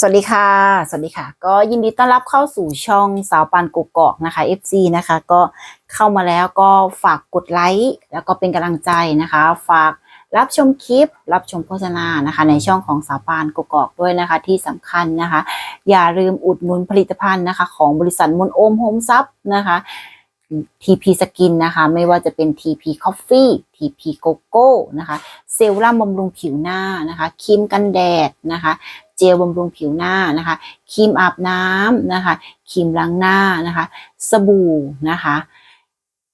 สวัสดีค่ะ สวัสดีค่ะ ก็ยินดีต้อนรับเข้าสู่ช่องสาวปานกุกกอกนะคะ FC นะคะ ก็เข้ามาแล้วก็ฝากกดไลค์แล้วก็เป็นกำลังใจนะคะ ฝากรับชมคลิป รับชมโฆษณานะคะ ในช่องของสาวปานกุกกอกด้วยนะคะ ที่สำคัญนะคะ อย่าลืมอุดหนุนผลิตภัณฑ์นะคะ ของบริษัทมนโอมโฮมซับนะคะ TP Skin นะคะ ไม่ว่าจะเป็น TP Coffee TP Coco นะคะ เซรั่มบำรุงผิวหน้านะคะครีมกันแดดนะคะ เจลบำรุงผิวหน้านะคะครีมอาบน้ำนะคะครีมล้างหน้านะคะ สบู่นะคะ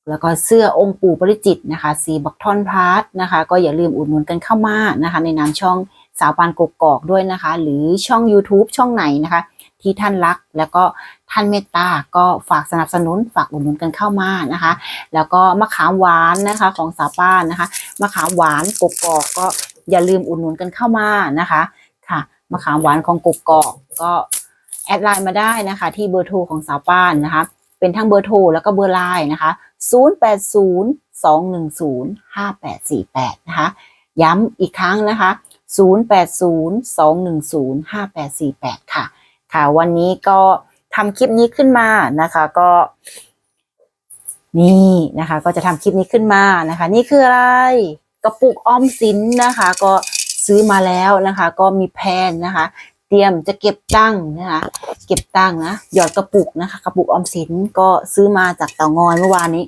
แล้วก็เสื้อองค์ปู่ปริจิตนะคะ สีบักทอนพาร์ทนะคะ ก็อย่าลืมอุดหนุนกันเข้ามานะคะ ในนามช่องสาวปานกกอกด้วยนะคะ หรือช่อง YouTube ช่องไหนนะคะ ที่ท่านรักแล้วก็ท่านเมตตาก็ฝากสนับสนุนฝากอุดหนุนกันเข้ามานะคะ แล้วก็มะขามหวานนะคะของสาวป้านนะคะมะขามหวานกกอกก็อย่าลืมอุดหนุนกันเข้ามานะคะค่ะ มะขามหวานของกกอกก็แอดไลน์มาได้นะคะ ที่เบอร์โทรของสาวป้านนะคะ เป็นทั้งเบอร์โทรแล้วก็เบอร์ไลน์นะคะ 0802105848 นะคะ ย้ำอีกครั้งนะคะ 0802105848 ค่ะ ค่ะวันนี้ก็ทำคลิปนี้ขึ้นมานะคะก็ นี่นะคะ ก็จะทำคลิปนี้ขึ้นมานะคะ นี่คืออะไรกระปุกออมสินนะคะ ก็ ซื้อมาแล้วนะคะ ก็มีแพนนะคะ เตรียมจะเก็บตั้งนะคะ เก็บตั้งนะหยอดกระปุกนะคะ กระปุกออมสินก็ซื้อมาจากเตางอยเมื่อวานนี้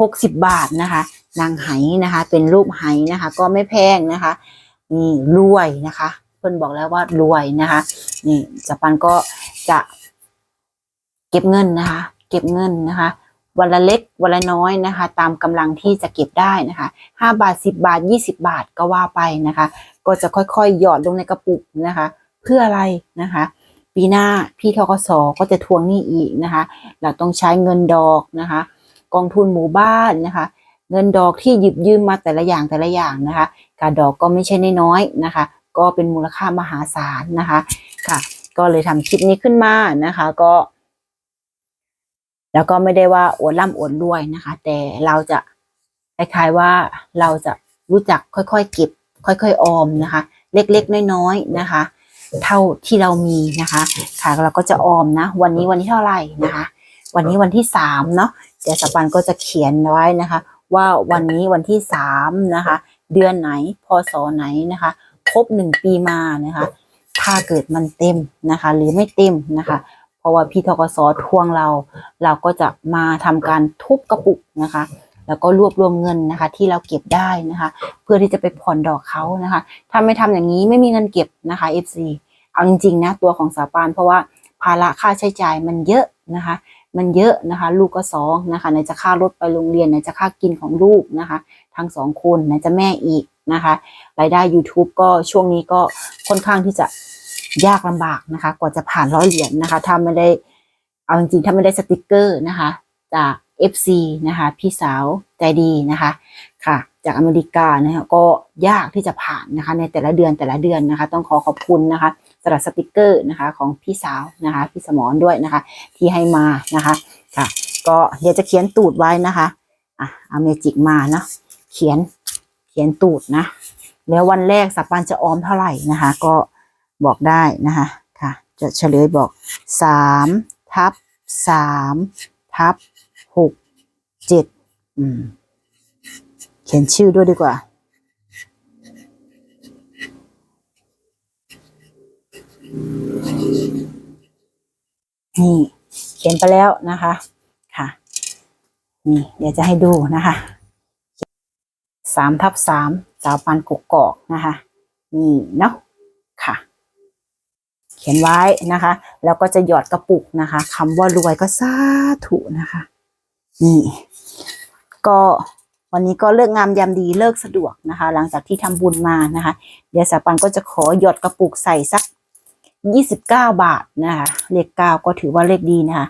หกสิบบาทนะคะ นางไหนะคะ เป็นรูปไหนะคะ ก็ไม่แพงนะคะนี่รวยนะคะเพื่อนบอกแล้วว่ารวยนะคะนี่จัปันก็จะเก็บเงินนะคะ เก็บเงินนะคะ วันละเล็กวันละน้อยนะคะ ตามกำลังที่จะเก็บได้นะคะห้าบาทสิบบาทยี่สิบาทก็ว่าไปนะคะ ก็จะค่อยๆ หยอดลงในกระปุกนะคะ เพื่ออะไรนะคะ ปีหน้าพี่ทกสก็จะทวงหนี้อีกนะคะ เราต้องใช้เงินดอกนะคะ กองทุนหมู่บ้านนะคะ เงินดอกที่หยิบยืมมาแต่ละอย่างแต่ละอย่างนะคะการดอกก็ไม่ใช่น้อยๆนะคะ ก็เป็นมูลค่ามหาศาลนะคะค่ะ ก็เลยทำคลิปนี้ขึ้นมานะคะ ก็ แล้วก็ไม่ได้ว่าอวดร่ำอวดรวยนะคะ แต่เราจะคล้ายๆว่าเราจะรู้จักค่อยๆเก็บ ค่อยๆออมนะคะ เล็กๆน้อยๆนะคะ เท่าที่เรามีนะคะ ค่ะเราก็จะออมนะ วันนี้วันที่เท่าไหร่นะคะ วันนี้วันที่สามเนาะเดี๋ยวสปันก็จะเขียนไว้นะคะ ว่าวันนี้วันที่สามนะคะ เดือนไหนพศไหนนะคะ ครบหนึ่งปีมานะคะ ถ้าเกิดมันเต็มนะคะ หรือไม่เต็มนะคะ ราะว่าพี่ทกสทวงเรา เราก็จะมาทำการทุบกระปุกนะคะ แล้วก็รวบรวมเงินนะคะ ที่เราเก็บได้นะคะ เพื่อที่จะไปผ่อนดอกเขานะคะ ถ้าไม่ทำอย่างนี้ไม่มีเงินเก็บนะคะ FC เอาจริงๆนะตัวของสาปานเพราะว่าภาระค่าใช้จ่ายมันเยอะนะคะ มันเยอะนะคะ ลูกก็สองนะคะไหนจะค่ารถไปโรงเรียนไหนจะค่ากินของลูกนะคะ ทั้งสองคนไหนจะแม่อีกนะคะรายได้ YouTube ก็ช่วงนี้ก็ค่อนข้างที่จะ ยากลำบากนะคะ กว่าจะผ่านร้อยเหรียญนะคะ ถ้าไม่ได้เอาจริงๆถ้าไม่ได้สติกเกอร์นะคะ จาก FC นะคะ พี่สาวใจดีนะคะค่ะ จากอเมริกานะคะก็ยากที่จะผ่านนะคะ ในแต่ละเดือนแต่ละเดือนนะคะ ต้องขอขอบคุณนะคะสำหรับสติกเกอร์นะคะของพี่สาวนะคะ พี่สมรด้วยนะคะ ที่ให้มานะคะค่ะ ก็เดี๋ยวจะเขียนตูดไว้นะคะอะอเมจิกมาเนาะเขียนเขียนตูดนะแล้ววันแรกสัปปันจะออมเท่าไหร่นะคะ ก็ บอกได้นะคะค่ะ จะเฉลยบอกสามทับสามทับหกเจ็ดอืม เขียนชื่อด้วยดีกว่า นี่ เขียนไปแล้วนะคะค่ะนี่เดี๋ยวจะให้ดูนะคะสามทับสามสาวปันกกอกนะคะ นี่เนาะ ขียนไว้นะคะ แล้วก็จะหยอดกระปุกนะคะคำว่ารวยก็สาธุนะคะ นี่ ก็วันนี้ก็เลิกงามยามดีเลิกสะดวกนะคะ หลังจากที่ทำบุญมานะคะ เดี๋ยวสาปันก็จะขอหยอดกระปุกใส่สักยี่สิบเก้าบาทนะคะ เลขเก้าก็ถือว่าเลขดีนะคะ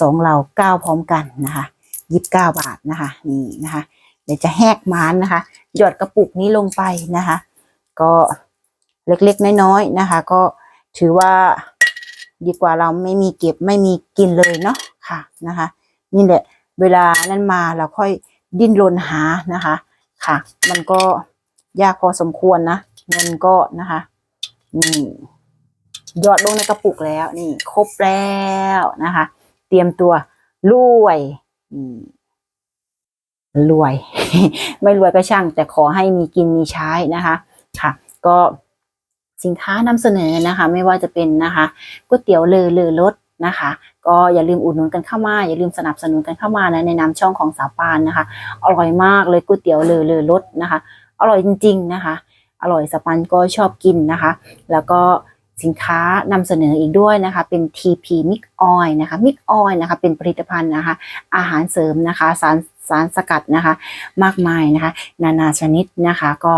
สองเราเก้าพร้อมกันนะคะยี่สิบเก้าบาทนะคะ นี่นะคะ เดี๋ยวจะแหกมานนะคะ หยอดกระปุกนี้ลงไปนะคะ ก็เล็กๆน้อยๆนะคะ ก็ ถือว่าดีกว่าเราไม่มีเก็บไม่มีกินเลยเนาะค่ะนะคะ นี่แหละ เวลานั้นมาเราค่อยดิ้นรนหานะคะ ค่ะ มันก็ยากพอสมควรนะเงินก็นะคะนี่ยอดลงในกระปุกแล้ว นี่ ครบแล้วนะคะ เตรียมตัวรวยอืมรวย ไม่รวยก็ช่าง แต่ขอให้มีกินมีใช้นะคะ ค่ะ ก็ สินค้านำเสนอนะคะ ไม่ว่าจะเป็นนะคะก๋วยเตี๋ยวเลอเลอรสนะคะ ก็อย่าลืมอุดหนุนกันเข้ามาอย่าลืมสนับสนุนกันเข้ามานะในนามช่องของสาวปานนะคะ อร่อยมากเลยก๋วยเตี๋ยวเลอเลอรสนะคะ อร่อยจริง ๆนะคะ อร่อยสาปานก็ชอบกินนะคะ แล้วก็สินค้านำเสนออีกด้วยนะคะ เป็น TP Mix Oil นะคะ Mix Oil นะคะ เป็นผลิตภัณฑ์นะคะ อาหารเสริมนะคะ สารสารสกัดนะคะ มากมายนะคะ นานาชนิดนะคะ ก็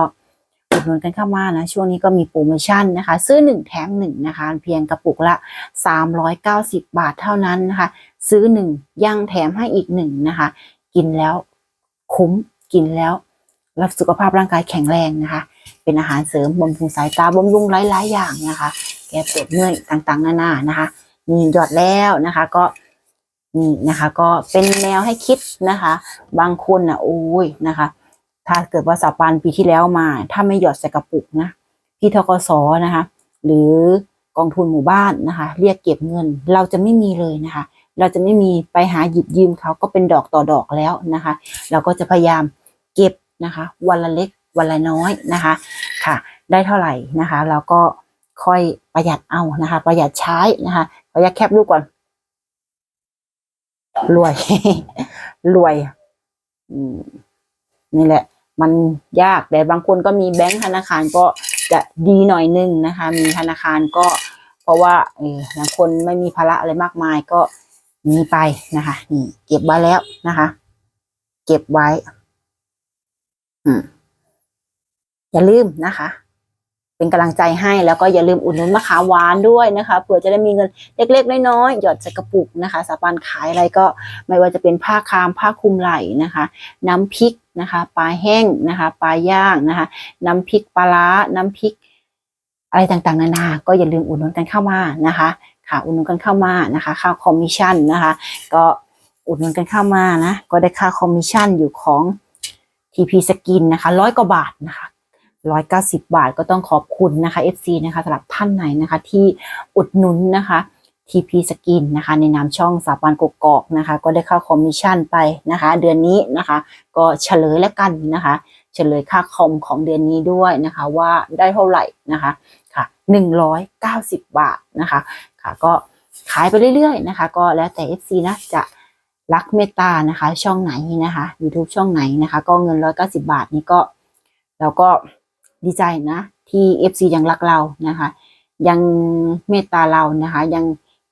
อุดหนุนกันเข้ามานะช่วงนี้ก็มีโปรโมชั่นนะคะ ซื้อ 1 แถม1นะคะ เพียงกระปุกละ 390 บาทเท่านั้นนะคะ ซื้อ 1 ยังแถมให้อีก1นะคะ กินแล้วคุ้มกินแล้ว รับสุขภาพร่างกายแข็งแรงนะคะ เป็นอาหารเสริมบำรุงสายตาบำรุงหลายๆอย่างนะคะ แก้ปวดเมื่อยต่างๆนานานะคะนี่หยอดแล้วนะคะก็นี่นะคะ ก็เป็นแนวให้คิดนะคะ บางคนนะโอ้ยนะคะ ถ้าเกิดว่าสาปานปีที่แล้วมา ถ้าไม่หยอดใส่กระปุกนะพี่ทกสนะคะ หรือกองทุนหมู่บ้านนะคะ เรียกเก็บเงิน เราจะไม่มีเลยนะคะ เราจะไม่มีไปหาหยิบยืมเขาก็เป็นดอกต่อดอกแล้วนะคะ เราก็จะพยายามเก็บนะคะ วันละเล็กวันละน้อยนะคะค่ะ ได้เท่าไหร่นะคะ เราก็ค่อยประหยัดเอานะคะ ประหยัดใช้นะคะขออนุญาตแคปรูปก่อนรวย รวยอืมนี่แหละ มันยากแต่บางคนก็มีแบงค์ธนาคารก็จะดีหน่อยนึงนะคะ มีธนาคารก็ เพราะว่าเออบางคนไม่มีภาระอะไรมากมายก็มีไปนะคะนี่เก็บไว้แล้วนะคะ เก็บไว้ อืมอย่าลืมนะคะ เป็นกำลังใจให้แล้วก็อย่าลืมอุดหนุนมะขามหวานด้วยนะคะเผื่อจะได้มีเงินเล็กๆน้อยๆหยอดใส่กระปุกนะคะ สาปานขายอะไรก็ไม่ว่าจะเป็นผ้าคามผ้าคลุมไหล่นะคะ น้ำพริกนะคะ ปลาแห้งนะคะปลาย่างนะคะ น้ำพริกปลาร้าน้ำพริก อะไรต่างๆ นานา ก็อย่าลืมอุดหนุนกันเข้ามานะคะค่ะอุดหนุนกันเข้ามานะคะค่าคอมมิชชั่นนะคะ ก็อุดหนุนกันเข้ามานะก็ได้ค่าคอมมิชชั่นอยู่ของ TP Skin นะคะร้อยกว่าบาทนะคะ ร้อยเก้าสิบาทก็ต้องขอบคุณนะคะ FC นะคะสำหรับท่านไหนนะคะที่อุดหนุนนะคะ TP Skin นะคะ ในนามช่องสาปานกกอกนะคะ ก็ได้ค่าคอมมิชชั่นไปนะคะ เดือนนี้นะคะ ก็เฉลยแล้วกันนะคะ เฉลยค่าคอมของเดือนนี้ด้วยนะคะ ว่าได้เท่าไหร่นะคะค่ะหนึ่งร้อยเก้าสิบบาทนะคะ ค่ะก็ขายไปเรื่อยๆนะคะ ก็แล้วแต่ FC นะจะรักเมตตานะคะ ช่องไหนนะคะ YouTube ช่องไหนนะคะ ก็เงินร้อยเก้าสิบาทนี้ก็เราก็ ดีใจนะ ที่ FC ยังรักเรานะคะ ยังเมตตาเรานะคะ ยัง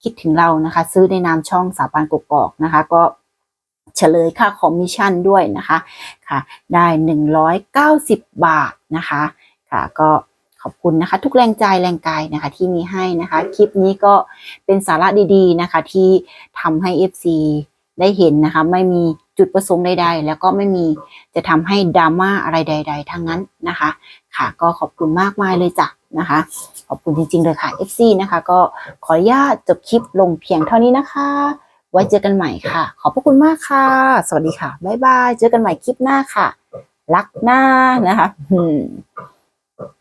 คิดถึงเรานะคะ ซื้อในนามช่องสาปานกกอกนะคะ ก็เฉลยค่าคอมมิชชั่นด้วยนะคะค่ะ ได้หนึ่งร้อยเก้าสิบบาทนะคะค่ะก็ขอบคุณนะคะ ทุกแรงใจแรงกายนะคะ ที่มีให้นะคะ คลิปนี้ก็เป็นสาระดีๆนะคะ ที่ทำให้ FC ได้เห็นนะคะ ไม่มี จุดประสงค์ใดๆ แล้วก็ไม่มีจะทำให้ดราม่าอะไรใด ๆ ทั้งนั้นนะคะ ค่ะก็ขอบคุณมากมายเลยจ้ะนะคะ ขอบคุณจริงๆเลยค่ะ FC นะคะ ก็ขออนุญาตจบคลิปลงเพียงเท่านี้นะคะ ไว้เจอกันใหม่ค่ะ ขอบพระคุณมากค่ะ สวัสดีค่ะบ๊ายบายเจอกันใหม่คลิปหน้าค่ะ รักหน้านะคะ